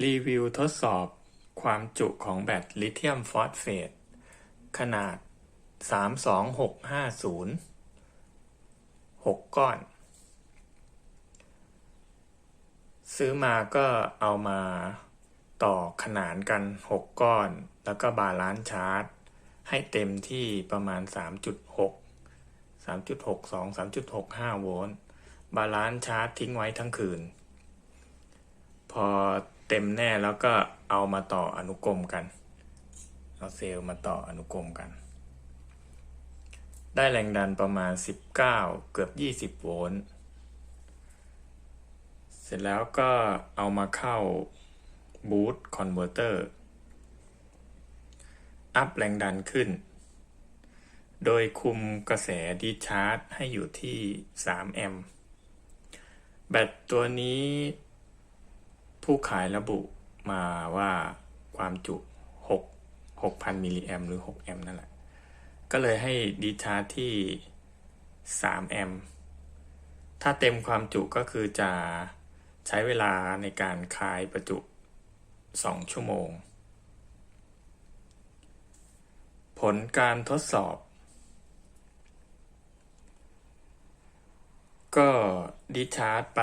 รีวิวทดสอบความจุของแบตลิเธียมฟอสเฟต ขนาด 32650 6 ก้อน ซื้อมาก็เอามาต่อขนานกัน 6 ก้อน แล้วก็บาลานซ์ชาร์จ ให้เต็มที่ประมาณ 3.6 3.62 3.65 โวลต์ บาลานซ์ชาร์จทิ้งไว้ทั้งคืน พอ เต็มแน่แล้วก็เอามาต่ออนุกรมกัน เอาเซลล์มาต่ออนุกรมกัน ได้แรงดันประมาณ 19 เกือบ 20 โวลต์ เสร็จแล้วก็เอามาเข้าบูตคอนเวอร์เตอร์ อัพแรงดันขึ้น โดยคุมกระแสดีชาร์จให้อยู่ที่ 3 แอมป์ แบตตัวนี้ ผู้ขายระบุมาว่าความจุ 6 6,000มิลลิแอมหรือ 6 แอมนั่นแหละ ก็เลยให้ดีชาร์จที่ 3 แอม ถ้าเต็มความจุก็คือจะใช้เวลาในการคลายประจุ 2 ชั่วโมง ผลการทดสอบ ก็ดิชาร์จไป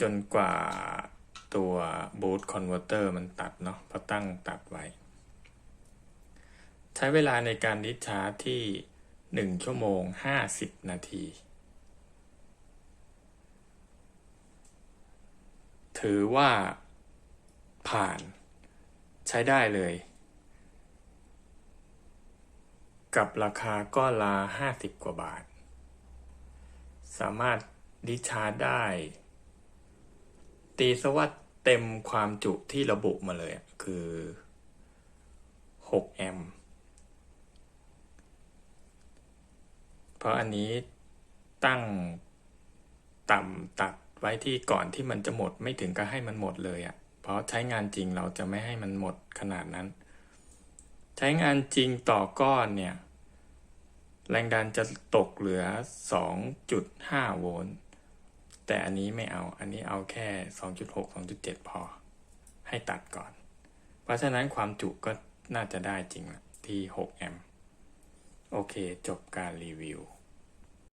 จนกว่าตัวบูตคอนเวอร์เตอร์มันตัดเนาะเพราะตั้งตัดไว้ ใช้เวลาในการดิชาร์จที่ 1 ชั่วโมง 50 นาที ถือว่าผ่านใช้ได้เลย กับราคาก้อนละ 50 กว่าบาท สามารถดิชาร์จได้ ตีสวัสดเต็มความจุที่ระบุมาเลยคือ6แอมป์เพราะอันนี้ตั้งต่ำตัดไว้ที่ก่อนที่มันจะหมดไม่ถึงกับให้มันหมดเลยอะ่ะ เพราะใช้งานจริงเราจะไม่ให้มันหมดขนาดนั้น ใช้งานจริงต่อก้อนเนี่ย แรงดันจะตกเหลือ 2.5 โวลต์ แต่อันนี้ไม่เอา อันนี้เอาแค่ 2.6 2.7 พอ ให้ตัดก่อน เพราะฉะนั้นความจุก็น่าจะได้จริงละที่ 6 แอมป์ โอเค จบการรีวิว